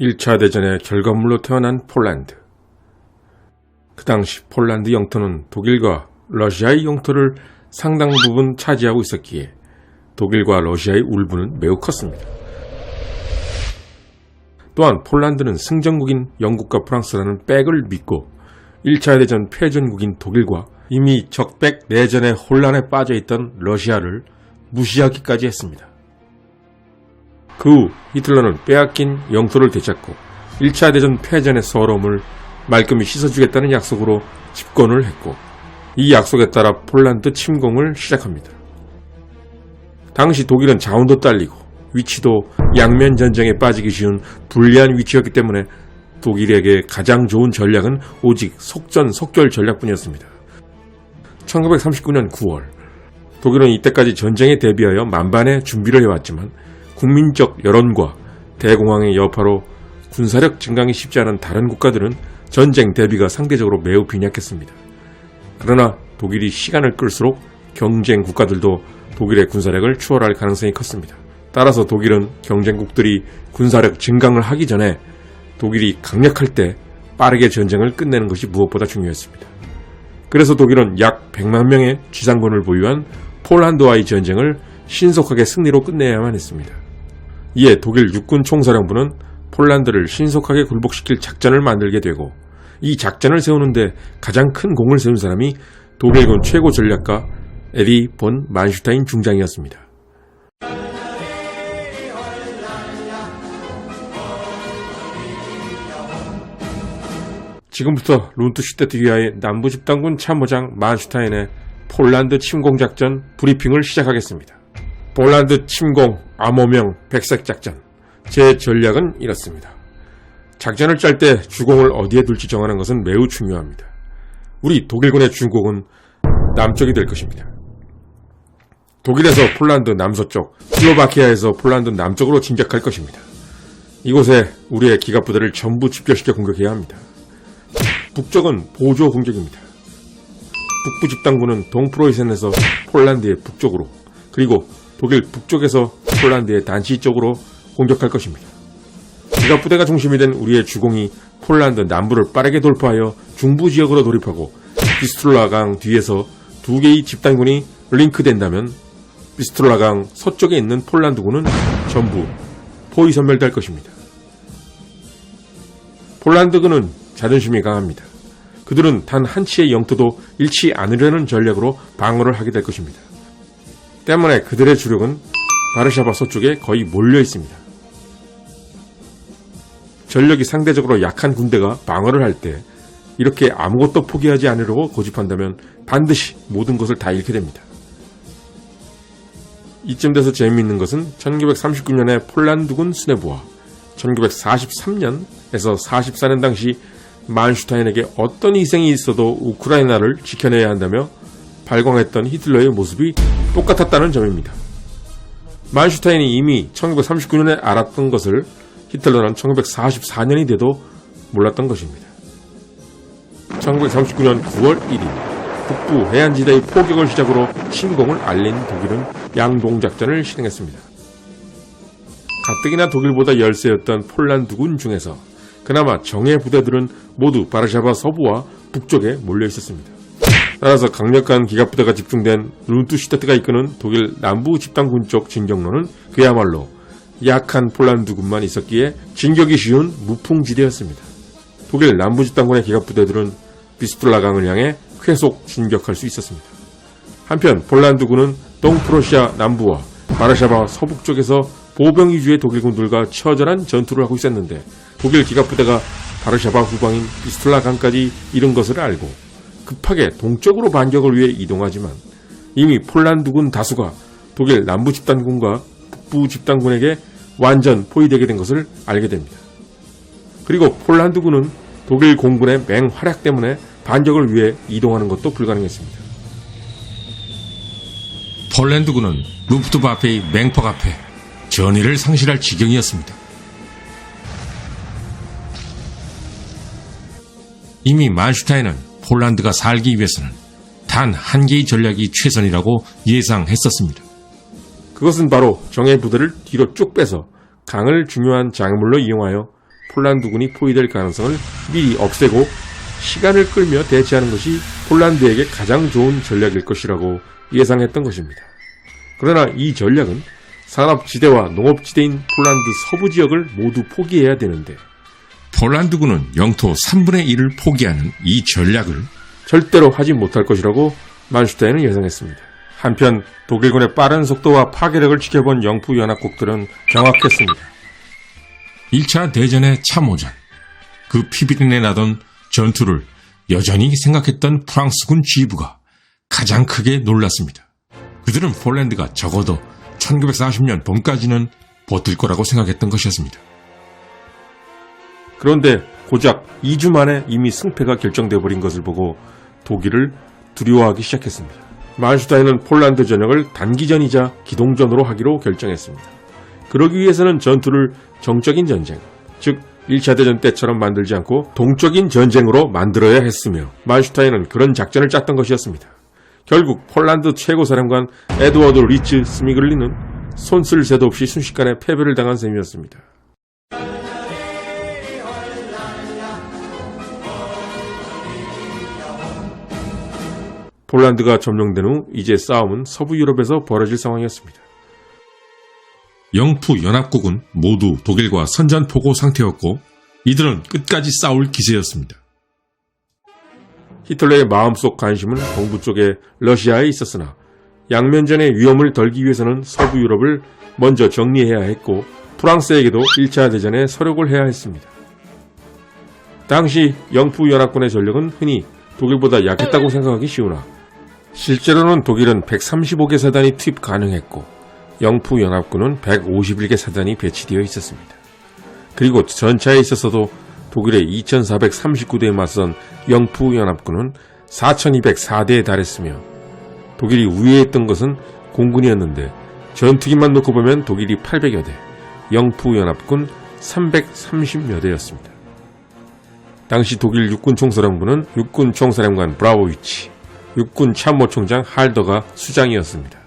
1차 대전의 결과물로 태어난 폴란드. 그 당시 폴란드 영토는 독일과 러시아의 영토를 상당 부분 차지하고 있었기에 독일과 러시아의 울분은 매우 컸습니다. 또한 폴란드는 승전국인 영국과 프랑스라는 백을 믿고 1차 대전 패전국인 독일과 이미 적백 내전의 혼란에 빠져 있던 러시아를 무시하기까지 했습니다. 그 후 히틀러는 빼앗긴 영토를 되찾고 1차 대전 패전의 서러움을 말끔히 씻어주겠다는 약속으로 집권을 했고 이 약속에 따라 폴란드 침공을 시작합니다. 당시 독일은 자원도 딸리고 위치도 양면 전쟁에 빠지기 쉬운 불리한 위치였기 때문에 독일에게 가장 좋은 전략은 오직 속전속결 전략뿐이었습니다. 1939년 9월 독일은 이때까지 전쟁에 대비하여 만반의 준비를 해왔지만 국민적 여론과 대공황의 여파로 군사력 증강이 쉽지 않은 다른 국가들은 전쟁 대비가 상대적으로 매우 빈약했습니다. 그러나 독일이 시간을 끌수록 경쟁 국가들도 독일의 군사력을 추월할 가능성이 컸습니다. 따라서 독일은 경쟁국들이 군사력 증강을 하기 전에 독일이 강력할 때 빠르게 전쟁을 끝내는 것이 무엇보다 중요했습니다. 그래서 독일은 약 100만 명의 지상군을 보유한 폴란드와의 전쟁을 신속하게 승리로 끝내야만 했습니다. 이에 독일 육군 총사령부는 폴란드를 신속하게 굴복시킬 작전을 만들게 되고 이 작전을 세우는데 가장 큰 공을 세운 사람이 독일군 최고 전략가 에리 본 만슈타인 중장이었습니다. 지금부터 룬트슈테트위아의 남부 집단군 참모장 만슈타인의 폴란드 침공 작전 브리핑을 시작하겠습니다. 폴란드 침공 암호명 백색 작전 제 전략은 이렇습니다. 작전을 짤 때 주공을 어디에 둘지 정하는 것은 매우 중요합니다. 우리 독일군의 주공은 남쪽이 될 것입니다. 독일에서 폴란드 남서쪽, 슬로바키아에서 폴란드 남쪽으로 진격할 것입니다. 이곳에 우리의 기갑 부대를 전부 집결시켜 공격해야 합니다. 북쪽은 보조 공격입니다. 북부 집단군은 동프로이센에서 폴란드의 북쪽으로 그리고 독일 북쪽에서 폴란드의 단시 쪽으로 공격할 것입니다. 기갑부대가 중심이 된 우리의 주공이 폴란드 남부를 빠르게 돌파하여 중부 지역으로 돌입하고 비스툴라강 뒤에서 두 개의 집단군이 링크된다면 비스툴라강 서쪽에 있는 폴란드군은 전부 포위 선멸될 것입니다. 폴란드군은 자존심이 강합니다. 그들은 단 한 치의 영토도 잃지 않으려는 전략으로 방어를 하게 될 것입니다. 때문에 그들의 주력은 바르샤바 서쪽에 거의 몰려 있습니다. 전력이 상대적으로 약한 군대가 방어를 할 때 이렇게 아무것도 포기하지 않으려고 고집한다면 반드시 모든 것을 다 잃게 됩니다. 이쯤 돼서 재미있는 것은 1939년에 폴란드군 수뇌부와 1943년에서 44년 당시 만슈타인에게 어떤 희생이 있어도 우크라이나를 지켜내야 한다며 발광했던 히틀러의 모습이 똑같았다는 점입니다. 만슈타인이 이미 1939년에 알았던 것을 히틀러는 1944년이 돼도 몰랐던 것입니다. 1939년 9월 1일 북부 해안지대의 포격을 시작으로 침공을 알린 독일은 양동작전을 실행했습니다. 가뜩이나 독일보다 열세였던 폴란드군 중에서 그나마 정예 부대들은 모두 바르샤바 서부와 북쪽에 몰려 있었습니다. 따라서 강력한 기갑부대가 집중된 룬투슈타트가 이끄는 독일 남부 집단군 쪽 진격로는 그야말로 약한 폴란드군만 있었기에 진격이 쉬운 무풍지대였습니다. 독일 남부 집단군의 기갑부대들은 비스툴라강을 향해 쾌속 진격할 수 있었습니다. 한편 폴란드군은 동프로시아 남부와 바르샤바 서북 쪽에서 보병 위주의 독일군들과 처절한 전투를 하고 있었는데 독일 기갑부대가 바르샤바 후방인 비스툴라강까지 이른 것을 알고 급하게 동쪽으로 반격을 위해 이동하지만 이미 폴란드군 다수가 독일 남부 집단군과 북부 집단군에게 완전 포위되게 된 것을 알게 됩니다. 그리고 폴란드군은 독일 공군의 맹활약 때문에 반격을 위해 이동하는 것도 불가능했습니다. 폴란드군은 루프트바페의 맹폭 앞에 전의를 상실할 지경이었습니다. 이미 만슈타인은 폴란드가 살기 위해서는 단 한 개의 전략이 최선이라고 예상했었습니다. 그것은 바로 정예 부대를 뒤로 쭉 빼서 강을 중요한 장물로 이용하여 폴란드군이 포위될 가능성을 미리 없애고 시간을 끌며 대치하는 것이 폴란드에게 가장 좋은 전략일 것이라고 예상했던 것입니다. 그러나 이 전략은 산업지대와 농업지대인 폴란드 서부 지역을 모두 포기해야 되는데 폴란드군은 영토 3분의 1을 포기하는 이 전략을 절대로 하지 못할 것이라고 만슈타인은 예상했습니다. 한편 독일군의 빠른 속도와 파괴력을 지켜본 영프 연합국들은 경악했습니다. 1차 대전의 참호전, 그 피비린내 나던 전투를 여전히 생각했던 프랑스군 지휘부가 가장 크게 놀랐습니다. 그들은 폴란드가 적어도 1940년 봄까지는 버틸 거라고 생각했던 것이었습니다. 그런데 고작 2주 만에 이미 승패가 결정돼 버린 것을 보고 독일을 두려워하기 시작했습니다. 만슈타인은 폴란드 전역을 단기전이자 기동전으로 하기로 결정했습니다. 그러기 위해서는 전투를 정적인 전쟁, 즉 1차 대전 때처럼 만들지 않고 동적인 전쟁으로 만들어야 했으며 만슈타인은 그런 작전을 짰던 것이었습니다. 결국 폴란드 최고 사령관 에드워드 리츠 스미글리는 손쓸 새도 없이 순식간에 패배를 당한 셈이었습니다. 폴란드가 점령된 후 이제 싸움은 서부 유럽에서 벌어질 상황이었습니다. 영프 연합국은 모두 독일과 선전포고 상태였고 이들은 끝까지 싸울 기세였습니다. 히틀러의 마음속 관심은 동부 쪽의 러시아에 있었으나 양면전의 위험을 덜기 위해서는 서부 유럽을 먼저 정리해야 했고 프랑스에게도 1차 대전에 서력을 해야 했습니다. 당시 영프 연합군의 전력은 흔히 독일보다 약했다고 생각하기 쉬우나 실제로는 독일은 135개 사단이 투입 가능했고 영프 연합군은 151개 사단이 배치되어 있었습니다. 그리고 전차에 있어서도 독일의 2439대에 맞선 영프 연합군은 4204대에 달했으며 독일이 우위에 있던 것은 공군이었는데 전투기만 놓고 보면 독일이 800여 대, 영프 연합군 330여 대였습니다. 당시 독일 육군 총사령부는 육군 총사령관 브라우위치, 육군 참모총장 할더가 수장이었습니다.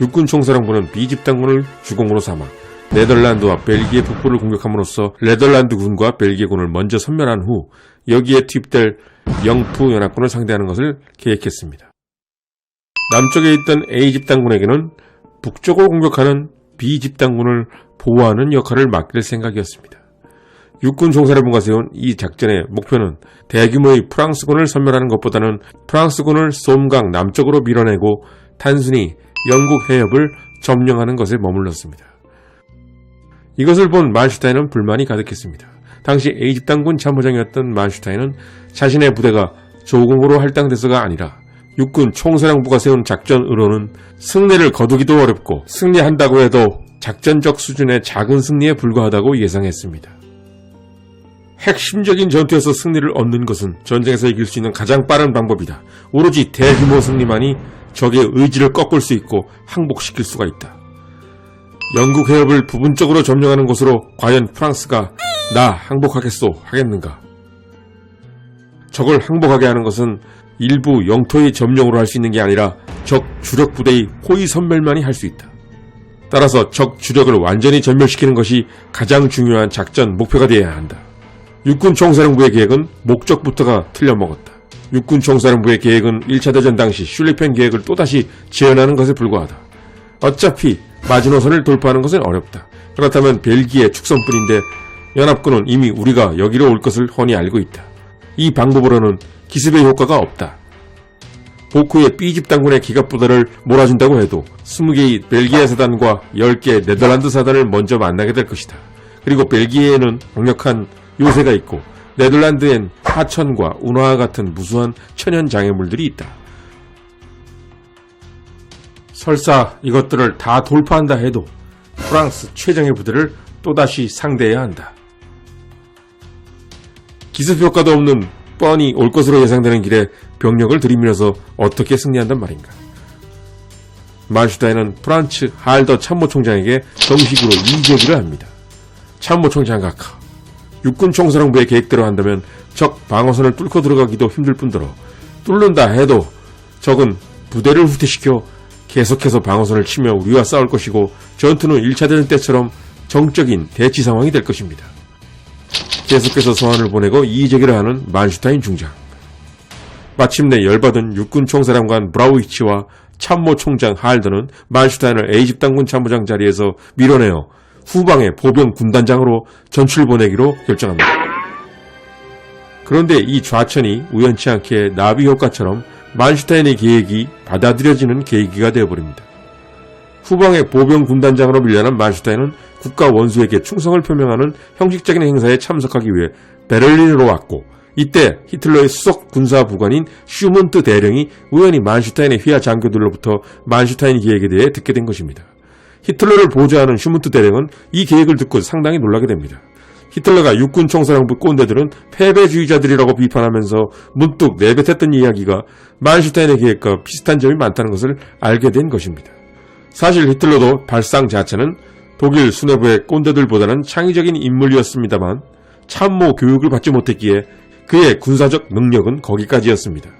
육군 총사령부는 B집단군을 주공으로 삼아 네덜란드와 벨기에 북부를 공격함으로써 네덜란드군과 벨기에군을 먼저 섬멸한 후 여기에 투입될 영프 연합군을 상대하는 것을 계획했습니다. 남쪽에 있던 A집단군에게는 북쪽을 공격하는 B집단군을 보호하는 역할을 맡길 생각이었습니다. 육군 총사령부가 세운 이 작전의 목표는 대규모의 프랑스군을 섬멸하는 것보다는 프랑스군을 솜강 남쪽으로 밀어내고 단순히 영국 해협을 점령하는 것에 머물렀습니다. 이것을 본 만슈타인은 불만이 가득했습니다. 당시 A집단군 참모장이었던 만슈타인은 자신의 부대가 조공으로 할당돼서가 아니라 육군 총사령부가 세운 작전 으로는 승리를 거두기도 어렵고 승리한다고 해도 작전적 수준의 작은 승리에 불과하다고 예상했습니다. 핵심적인 전투에서 승리를 얻는 것은 전쟁에서 이길 수 있는 가장 빠른 방법이다. 오로지 대규모 승리만이 적의 의지를 꺾을 수 있고 항복시킬 수가 있다. 영국 해협을 부분적으로 점령하는 것으로 과연 프랑스가 나 항복하겠소 하겠는가? 적을 항복하게 하는 것은 일부 영토의 점령으로 할 수 있는 게 아니라 적 주력 부대의 호위 선멸만이 할 수 있다. 따라서 적 주력을 완전히 전멸시키는 것이 가장 중요한 작전 목표가 되어야 한다. 육군 총사령부의 계획은 목적부터가 틀려먹었다. 육군 총사령부의 계획은 1차 대전 당시 슐리펜 계획을 또다시 재현하는 것에 불과하다. 어차피 마지노선을 돌파하는 것은 어렵다. 그렇다면 벨기에 축선뿐인데 연합군은 이미 우리가 여기로 올 것을 훤히 알고 있다. 이 방법으로는 기습의 효과가 없다. 보크의 B집단군의 기갑부대를 몰아준다고 해도 20개의 벨기에 사단과 10개의 네덜란드 사단을 먼저 만나게 될 것이다. 그리고 벨기에에는 강력한 요새가 있고 네덜란드엔 하천과 운하와 같은 무수한 천연 장애물들이 있다. 설사 이것들을 다 돌파한다 해도 프랑스 최정예 부대를 또다시 상대해야 한다. 기습 효과도 없는 뻔히 올 것으로 예상되는 길에 병력을 들이밀어서 어떻게 승리한단 말인가. 만슈타인은 프란츠 할더 참모총장에게 정식으로 이제기를 합니다. 참모총장 각하, 육군 총사령부의 계획대로 한다면 적 방어선을 뚫고 들어가기도 힘들 뿐더러 뚫는다 해도 적은 부대를 후퇴시켜 계속해서 방어선을 치며 우리와 싸울 것이고 전투는 1차 대전 때처럼 정적인 대치 상황이 될 것입니다. 계속해서 서한을 보내고 이의제기를 하는 만슈타인 중장. 마침내 열받은 육군 총사령관 브라우이치와 참모 총장 할더는 만슈타인을 A집단군 참모장 자리에서 밀어내어 후방의 보병 군단장으로 전출 보내기로 결정합니다. 그런데 이 좌천이 우연치 않게 나비 효과처럼 만슈타인의 계획이 받아들여지는 계기가 되어버립니다. 후방의 보병 군단장으로 밀려난 만슈타인은 국가 원수에게 충성을 표명하는 형식적인 행사에 참석하기 위해 베를린으로 왔고 이때 히틀러의 수석 군사부관인 슈문트 대령이 우연히 만슈타인의 휘하 장교들로부터 만슈타인 계획에 대해 듣게 된 것입니다. 히틀러를 보좌하는 슈문트 대령은 이 계획을 듣고 상당히 놀라게 됩니다. 히틀러가 육군 총사령부 꼰대들은 패배주의자들이라고 비판하면서 문득 내뱉었던 이야기가 만슈타인의 계획과 비슷한 점이 많다는 것을 알게 된 것입니다. 사실 히틀러도 발상 자체는 독일 수뇌부의 꼰대들보다는 창의적인 인물이었습니다만 참모 교육을 받지 못했기에 그의 군사적 능력은 거기까지였습니다.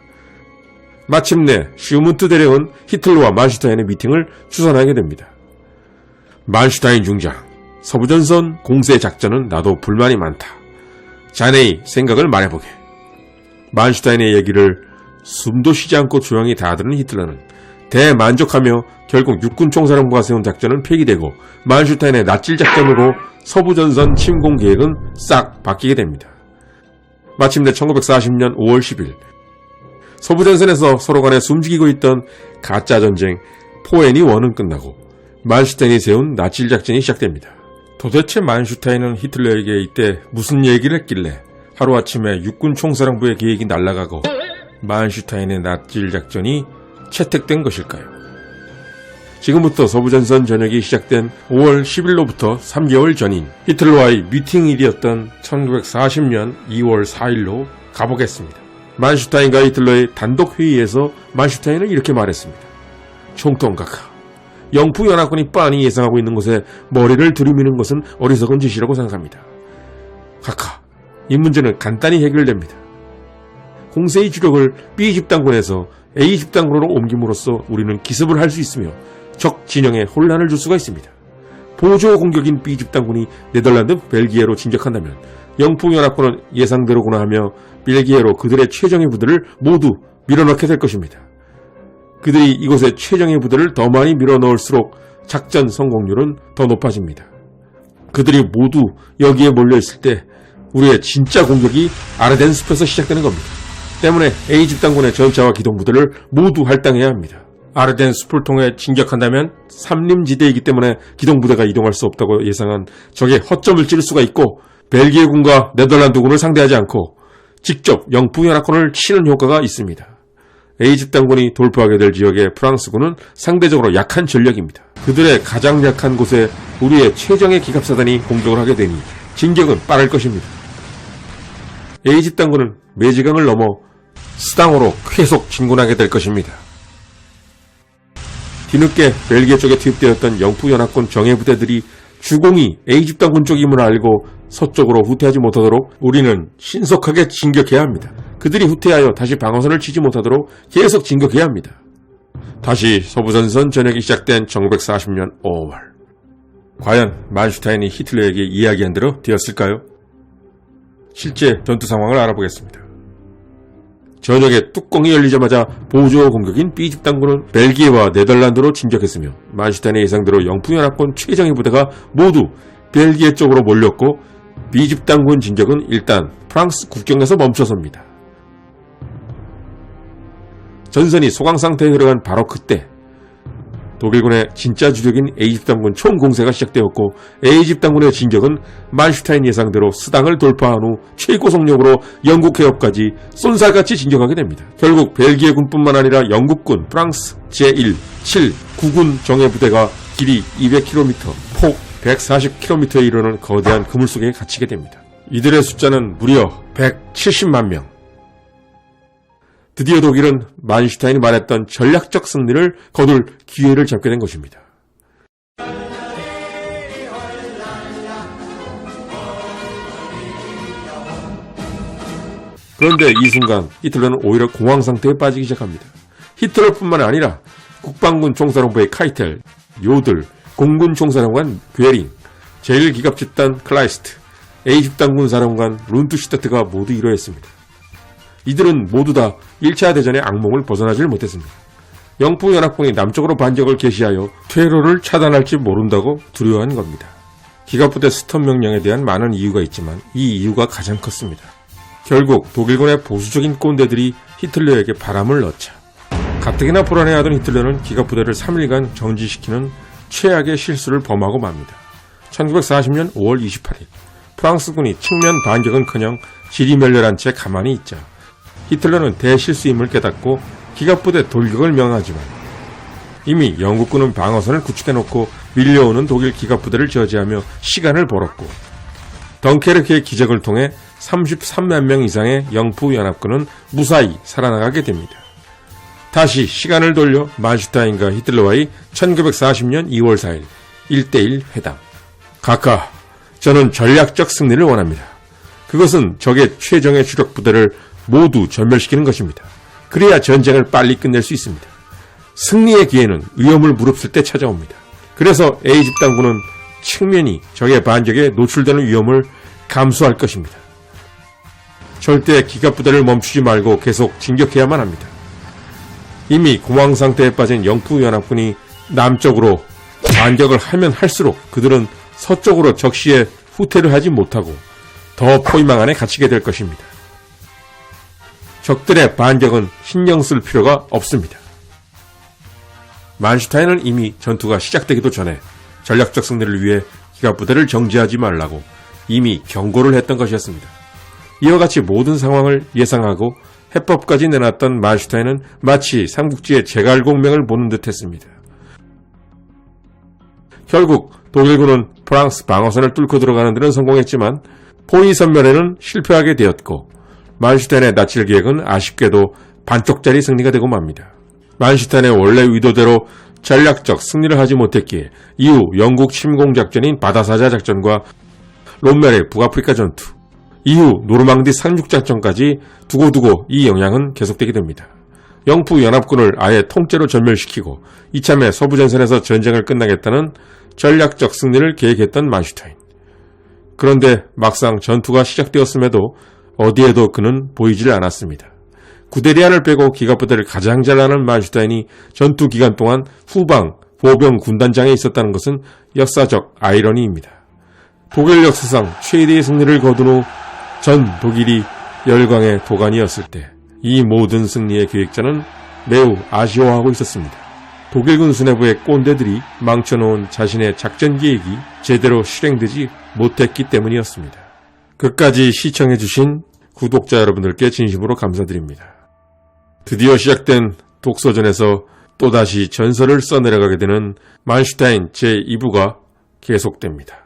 마침내 슈문트 대령은 히틀러와 만슈타인의 미팅을 추선하게 됩니다. 만슈타인 중장, 서부전선 공세 작전은 나도 불만이 많다. 자네의 생각을 말해보게. 만슈타인의 얘기를 숨도 쉬지 않고 조용히 다 들은 히틀러는 대만족하며 결국 육군 총사령부가 세운 작전은 폐기되고 만슈타인의 낫질 작전으로 서부전선 침공 계획은 싹 바뀌게 됩니다. 마침내 1940년 5월 10일 서부전선에서 서로 간에 숨죽이고 있던 가짜 전쟁 포엔이 원은 끝나고 만슈타인이 세운 낫질 작전이 시작됩니다. 도대체 만슈타인은 히틀러에게 이때 무슨 얘기를 했길래 하루아침에 육군 총사령부의 계획이 날아가고 만슈타인의 낫질 작전이 채택된 것일까요? 지금부터 서부전선 전역이 시작된 5월 10일로부터 3개월 전인 히틀러와의 미팅일이었던 1940년 2월 4일로 가보겠습니다. 만슈타인과 히틀러의 단독 회의에서 만슈타인은 이렇게 말했습니다. 총통각하, 영풍연합군이 빤히 예상하고 있는 곳에 머리를 들이미는 것은 어리석은 짓이라고 생각합니다. 카카, 이 문제는 간단히 해결됩니다. 공세의 주력을 B 집단군에서 A 집단군으로 옮김으로써 우리는 기습을 할 수 있으며 적 진영에 혼란을 줄 수가 있습니다. 보조 공격인 B 집단군이 네덜란드, 벨기에로 진격한다면 영풍연합군은 예상대로구나 하며 벨기에로 그들의 최정예 부대를 모두 밀어넣게 될 것입니다. 그들이 이곳에 최정예 부대를 더 많이 밀어넣을수록 작전 성공률은 더 높아집니다. 그들이 모두 여기에 몰려있을 때 우리의 진짜 공격이 아르덴 숲에서 시작되는 겁니다. 때문에 A 집단군의 전차와 기동부대를 모두 할당해야 합니다. 아르덴 숲을 통해 진격한다면 삼림지대이기 때문에 기동부대가 이동할 수 없다고 예상한 적의 허점을 찌를 수가 있고 벨기에군과 네덜란드군을 상대하지 않고 직접 영풍연합군을 치는 효과가 있습니다. A 집단군이 돌파하게 될 지역의 프랑스군은 상대적으로 약한 전력입니다. 그들의 가장 약한 곳에 우리의 최정의 기갑사단이 공격을 하게 되니 진격은 빠를 것입니다. A 집단군은 매지강을 넘어 스당으로 계속 진군하게 될 것입니다. 뒤늦게 벨기에 쪽에 투입되었던 영푸연합군 정예부대들이 주공이 A집단군 쪽임을 알고 서쪽으로 후퇴하지 못하도록 우리는 신속하게 진격해야 합니다. 그들이 후퇴하여 다시 방어선을 치지 못하도록 계속 진격해야 합니다. 다시 서부전선 전역이 시작된 1940년 5월. 과연 만슈타인이 히틀러에게 이야기한 대로 되었을까요? 실제 전투 상황을 알아보겠습니다. 저녁에 뚜껑이 열리자마자 보조 공격인 B집단군은 벨기에와 네덜란드로 진격했으며 만슈타인의 예상대로 영풍연합군 최정예 부대가 모두 벨기에 쪽으로 몰렸고 B집단군 진격은 일단 프랑스 국경에서 멈춰섭니다. 전선이 소강 상태에 들어간 바로 그때 독일군의 진짜 주력인 A집단군 총공세가 시작되었고 A집단군의 진격은 만슈타인 예상대로 스당을 돌파한 후 최고 속력으로 영국 해협까지 쏜살같이 진격하게 됩니다. 결국 벨기에 군뿐만 아니라 영국군, 프랑스, 제1, 7, 9군 정예 부대가 길이 200km, 폭 140km에 이르는 거대한 그물 속에 갇히게 됩니다. 이들의 숫자는 무려 170만 명. 드디어 독일은 만슈타인이 말했던 전략적 승리를 거둘 기회를 잡게 된 것입니다. 그런데 이 순간 히틀러는 오히려 공황 상태에 빠지기 시작합니다. 히틀러뿐만 아니라 국방군 총사령부의 카이텔, 요들, 공군 총사령관 괴링, 제1기갑집단 클라이스트, A집단군 사령관 룬투시타트가 모두 이러했습니다. 이들은 모두 다 1차 대전의 악몽을 벗어나질 못했습니다. 영풍연합군이 남쪽으로 반격을 개시하여 퇴로를 차단할지 모른다고 두려워한 겁니다. 기갑부대 스톱 명령에 대한 많은 이유가 있지만 이 이유가 가장 컸습니다. 결국 독일군의 보수적인 꼰대들이 히틀러에게 바람을 넣자 가뜩이나 불안해하던 히틀러는 기갑부대를 3일간 정지시키는 최악의 실수를 범하고 맙니다. 1940년 5월 28일 프랑스군이 측면 반격은커녕 지리멸렬한 채 가만히 있자 히틀러는 대실수임을 깨닫고 기갑부대 돌격을 명하지만 이미 영국군은 방어선을 구축해놓고 밀려오는 독일 기갑부대를 저지하며 시간을 벌었고 덩케르크의 기적을 통해 33만 명 이상의 영프 연합군은 무사히 살아나가게 됩니다. 다시 시간을 돌려 만슈타인과 히틀러와의 1940년 2월 4일 1대1 회담. 각하, 저는 전략적 승리를 원합니다. 그것은 적의 최정의 주력 부대를 모두 전멸시키는 것입니다. 그래야 전쟁을 빨리 끝낼 수 있습니다. 승리의 기회는 위험을 무릅쓸 때 찾아옵니다. 그래서 A 집단군은 측면이 적의 반격에 노출되는 위험을 감수할 것입니다. 절대 기갑 부대를 멈추지 말고 계속 진격해야만 합니다. 이미 공황 상태에 빠진 영프 연합군이 남쪽으로 반격을 하면 할수록 그들은 서쪽으로 적시에 후퇴를 하지 못하고 더 포위망 안에 갇히게 될 것입니다. 적들의 반격은 신경 쓸 필요가 없습니다. 만슈타인은 이미 전투가 시작되기도 전에 전략적 승리를 위해 기갑 부대를 정지하지 말라고 이미 경고를 했던 것이었습니다. 이와 같이 모든 상황을 예상하고 해법까지 내놨던 만슈타인은 마치 삼국지의 제갈공명을 보는 듯 했습니다. 결국 독일군은 프랑스 방어선을 뚫고 들어가는 데는 성공했지만 포위 선멸에는 실패하게 되었고 만슈타인의 나칠 계획은 아쉽게도 반쪽짜리 승리가 되고 맙니다. 만슈타인의 원래 의도대로 전략적 승리를 하지 못했기에 이후 영국 침공 작전인 바다사자 작전과 롬멜의 북아프리카 전투, 이후 노르망디 상륙 작전까지 두고두고 이 영향은 계속되게 됩니다. 영프 연합군을 아예 통째로 전멸시키고 이참에 서부 전선에서 전쟁을 끝나겠다는 전략적 승리를 계획했던 만슈타인. 그런데 막상 전투가 시작되었음에도 어디에도 그는 보이질 않았습니다. 구데리안을 빼고 기갑부대를 가장 잘 아는 만슈타인이 전투 기간 동안 후방 보병 군단장에 있었다는 것은 역사적 아이러니입니다. 독일 역사상 최대의 승리를 거둔 후 전 독일이 열광의 도가니였을 때 이 모든 승리의 계획자는 매우 아쉬워하고 있었습니다. 독일군 수뇌부의 꼰대들이 망쳐놓은 자신의 작전 계획이 제대로 실행되지 못했기 때문이었습니다. 끝까지 시청해주신 구독자 여러분들께 진심으로 감사드립니다. 드디어 시작된 독서전에서 또다시 전설을 써내려가게 되는 만슈타인 제2부가 계속됩니다.